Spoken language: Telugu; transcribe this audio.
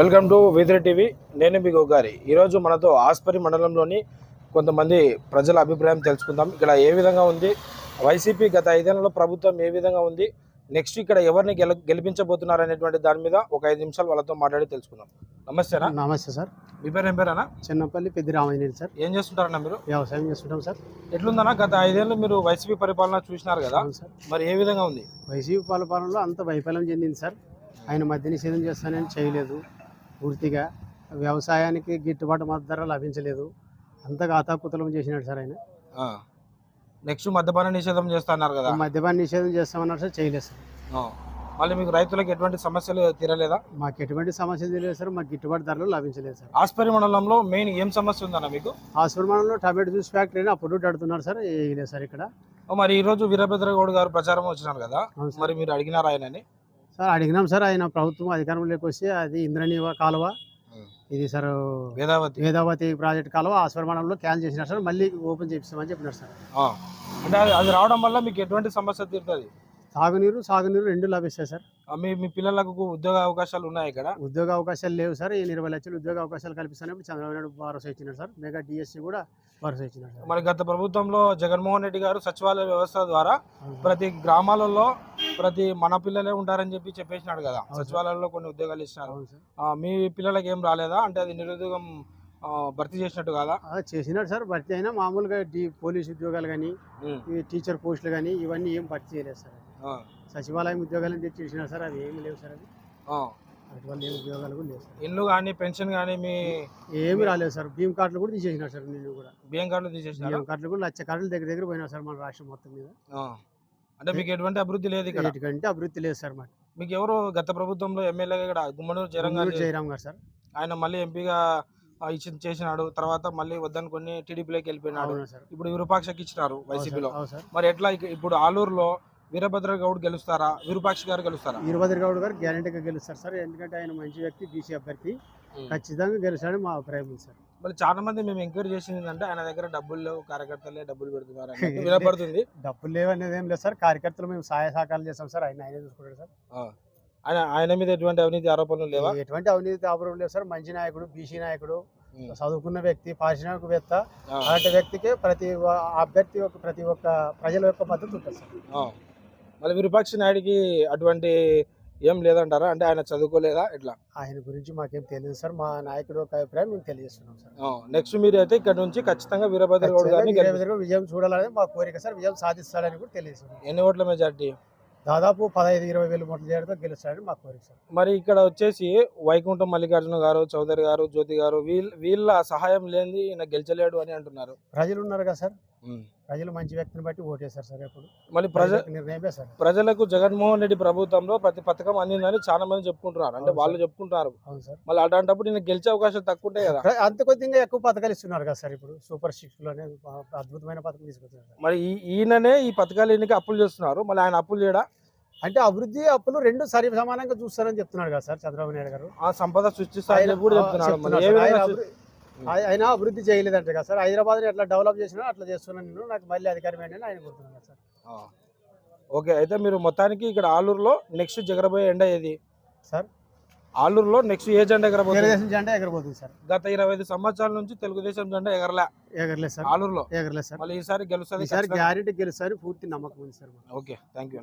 Welcome to విదిరి TV. నేను మీ గోగారి. ఈరోజు మనతో ఆస్పరి మండలంలోని కొంతమంది ప్రజల అభిప్రాయం తెలుసుకుందాం. ఇక్కడ ఏ విధంగా ఉంది? వైసీపీ గత ఐదేళ్ళలో ప్రభుత్వం ఏ విధంగా ఉంది? నెక్స్ట్ ఇక్కడ ఎవరిని గెల గెలిపించబోతున్నారు అనేటువంటి దాని మీద ఒక ఐదు నిమిషాలు వాళ్ళతో మాట్లాడి తెలుసుకుందాం. నమస్తేనా నమస్తే సార్. మీ పేరు ఏం పేరేనా చిన్నపల్లి పెద్ద రామాంజనేయులు సార్. ఏం చేస్తుంటారన్నా మీరు? వ్యవసాయం చేస్తుంటాం సార్. ఎట్లుందన్నా? గత ఐదేళ్ళు మీరు వైసీపీ పరిపాలన చూసినారు కదా. సార్. మరి ఏ విధంగా ఉంది? వైసీపీ పాలపాలనలో అంత వైఫల్యం చెందింది సార్. ఆయన మద్య నిషేధం చేస్తానని చేయలేదు. పూర్తిగా వ్యవసాయానికి గిట్టుబాటు మద్దతు ధర లభించలేదు. అంతగా అతాకుతలం చేసినాడు సార్ ఆయన. నెక్స్ట్ మద్యపాన నిషేధం చేస్తా అన్నారు కదా మద్యపాన నిషేధం చేస్తామన్నారు సార్ చేయలేదు సార్. మళ్ళీ మీకు రైతులకు ఎటువంటి సమస్యలు తీరలేదా? మాకు ఎటువంటి సమస్య తెలియదు సార్ మాకు గిట్టుబాటు ధరలు లభించలేదు సార్. ఆస్పరి మండలంలో మెయిన్ ఏం సమస్య ఉందన్న మీకు? ఆశ్రమంలో టమాటో జ్యూస్ ఫ్యాక్టరీని అప్పుడు అడుగుతున్నారు సార్ వేయలేదు సార్ ఇక్కడ. ఓ మరి ఈ రోజు వీరభద్ర గౌడ్ గారు ప్రచారం వచ్చినారు కదా. మరి మీరు అడిగినారు ఆయనని. సార్ అడిగినాం సార్ ఆయన ప్రభుత్వం అధికారంలోకి వస్తే అది ఇంద్రనీవ కాలువ. ఇది సార్ వేదావతి. వేదావతి ప్రాజెక్ట్ కాలువ ఆశ్రమంలో క్యాన్సిల్ చేసినారు సార్ మళ్ళీ ఓపెన్ చేపిస్తామని చెప్పినారు సార్. అంటే అది- రావడం వల్ల మీకు ఎటువంటి సమస్య తీరుతుంది? తాగునీరు సాగునీరు రెండు లభిస్తాయి సార్. మీ మీ పిల్లలకు ఉద్యోగ అవకాశాలు ఉన్నాయి ఇక్కడ? ఉద్యోగ అవకాశాలు లేవు సార్ ఈ ఇరవై లక్షలు ఉద్యోగ అవకాశాలు కల్పిస్తానని చంద్రబాబు నాయుడు భరోసా ఇచ్చినారు సార్ మెగా డిఎస్సి కూడా భరోసా ఇచ్చినారు సార్. మరి గత ప్రభుత్వంలో జగన్మోహన్ రెడ్డి గారు సచివాలయ వ్యవస్థ ద్వారా. ప్రతి గ్రామాలలో ప్రతి మన పిల్లలే ఉంటారని చెప్పి చెప్పేసినాడు కదా. సచివాలయంలో కొన్ని ఉద్యోగాలు ఇచ్చినారు. మీ పిల్లలకి ఏం రాలేదా? అంటే అది నిరుద్యోగం భర్తీ చేసినట్టు కాదా? ఆ, చేసినారు సార్. భర్తీ అయినా మామూలుగా పోలీస్ ఉద్యోగాలు కానీ. ఈ టీచర్ పోస్టులు కానీ ఇవన్నీ ఏం భర్తీ చేయలేదు సార్. సచివాలయం ఉద్యోగాలు ఇచ్చినారు సార్. అవి ఏమి లేవు సార్. అటువంటి ఏం ఉద్యోగాలు కూడా లేవు సార్. ఇల్లు కానీ పెన్షన్ కానీ మీ ఏమి రాలేదు సార్. భీమ్ కార్డులు కూడా తీసేసినారు సార్ నేను కూడా. బియ్యం కార్డులు తీసేసినారా? భీమ్ కార్డులు కూడా లక్ష కార్డులు దగ్గర దగ్గర పోయినా సార్ మన రాష్ట్రం మొత్తం మీద. అంటే మీకు ఎటువంటి అభివృద్ధి లేదు ఇక్కడ? వీటికంటే అభివృద్ధి లేదు సార్ మాకు. మీకు ఎవరు గత ప్రభుత్వంలో ఎమ్మెల్యేగా ఇక్కడ గుమ్మనూరు జగన్ గారు జయరామ్ గారు సార్. ఆయన మళ్ళీ ఎంపీగా ఇచ్చి చేసినాడు. తర్వాత మళ్ళీ వద్దనుకొని టీడీపీలోకి వెళ్ళిపోయినాడు. ఇప్పుడు విరూపాక్షకి ఇచ్చినారు వైసీపీలో. మరి ఎట్లా ఇప్పుడు ఆలూరులో వీరభద్ర గౌడ్ గెలుస్తారా? విరూపాక్ష గారు గెలుస్తారా? వీరభద్ర గౌడ్ గారు గ్యారంటీగా గెలుస్తారు సార్. ఎందుకంటే ఆయన మంచి వ్యక్తి బీసీ అభ్యర్థి. ఖచ్చితంగా గెలుస్తాడని మా అభిప్రాయం సార్. మరి చాలా మంది మేము ఎంక్వైరీ చేసింది అంటే ఆయన దగ్గర డబ్బులు లేవు కార్యకర్తలే డబ్బులు పెడుతున్నారు వినపడుతుంది డబ్బులు లేవు అనేది ఏం లేదు సార్ కార్యకర్తలు మేము సహాయ సహకారాలు చేస్తాం సార్ ఆయన ఆయనే చూసుకుంటాడు సార్. ఆయన ఆయన మీద ఎటువంటి అవినీతి ఆరోపణలు లేవా ఎటువంటి అవినీతి ఆపరం లేదు సార్ మంచి నాయకుడు బీసీ నాయకుడు. చదువుకున్న వ్యక్తి పారిశ్రామికవేత్త. అలాంటి వ్యక్తికి ప్రతి అభ్యర్థి యొక్క ప్రతి ఒక్క ప్రజల యొక్క మద్దతు ఉంటుంది సార్. మళ్ళీ విరూపాక్ష నాయుడికి అటువంటి ఏం లేదంటారా? అంటే ఆయన చదువుకోలేదా ఇట్లా? ఆయన గురించి మాకేం తెలియదు సార్. మా నాయకుడు యొక్క అభిప్రాయం మేము తెలియజేస్తున్నాం సార్. నెక్స్ట్ మీరు అయితే ఇక్కడ నుంచి ఖచ్చితంగా వీరభద్ర గౌడ్ గారిని ఖచ్చితంగా గెలిపి- విజయం- విజయం చూడాలని మా కోరిక సార్. విజయం సాధిస్తాడని కూడా తెలియజేస్తున్నాం. ఎన్ని ఓట్ల మెజార్టీ? దాదాపు పదహైదు ఇరవై వేల ఓట్ల చేయడంతో గెలుస్తాడని మా కోరిక సార్. మరి ఇక్కడ వచ్చేసి వైకుంఠం మల్లికార్జున గారు చౌదరి గారు జ్యోతి గారు వీళ్ళ వీళ్ళ సహాయం లేనిది ఈయన గెలిచలేడు అని అంటున్నారు. ప్రజలు ఉన్నారు కదా సార్. ప్రజలు మంచి వ్యక్తిని బట్టి ఓటేశారు సార్ ఎప్పుడు. మళ్ళీ ప్రజ ప్రజలకు నిర్ణయమే సార్. ప్రజలకు జగన్మోహన్ రెడ్డి ప్రభుత్వంలో ప్రతి పథకం అందిందని చాలా మంది చెప్పుకుంటున్నారు. అంటే వాళ్ళు సార్. మళ్ళీ అలాంటప్పుడు ఈయన గెలిచే అవకాశం తక్కువ ఉంటాయి కదా. అంత కొద్దిగా ఎక్కువ పథకాలు ఇస్తున్నారు కదా సార్ ఇప్పుడు. సూపర్ సిక్స్లోనే అద్భుతమైన పథకం తీసుకొచ్చారు సార్. మరి ఈయననే ఈ పథకాలు ఎన్నిక అప్పులు చేస్తున్నారు. మళ్ళీ ఆయన అప్పులు చేయడా? అంటే అభివృద్ధి అప్పులు రెండు సరి సమానంగా చూస్తారని చెప్తున్నారు కదా సార్ చంద్రబాబు నాయుడు గారు. ఆ సంపద ఆయన- చెప్పి కూడా చెప్తున్నారు సృ- అభివృద్ధి- చేయలేదంట కదా సార్. హైదరాబాద్ ఎట్లా డెవలప్ చేసినా అట్లా చేస్తున్నాను నేను. నాకు మళ్ళీ అధికారం ఏంటని ఆయన కోరుతున్నాను కదా సార్. ఓకే అయితే మీరు మొత్తానికి ఇక్కడ ఆలూరులో నెక్స్ట్ జగరబోయే ఎండ ఏది? సార్. ఆలూరులో నెక్స్ట్ ఏ జెండా ఎగరబోతుంది? తెలుగుదేశం జెండా ఎగరబోతుంది సార్. గత ఇరవై ఐదు సంవత్సరాల నుంచి తెలుగుదేశం జెండా ఎగరలే. ఎగరలేదు సార్. ఆలూరులో? ఎగరలేదు సార్. మళ్ళీ ఈసారి గెలుస్తుంది ఈసారి గ్యారెంటీ గెలుస్తారని పూర్తి నమ్మకం ఉంది సార్. Okay thank you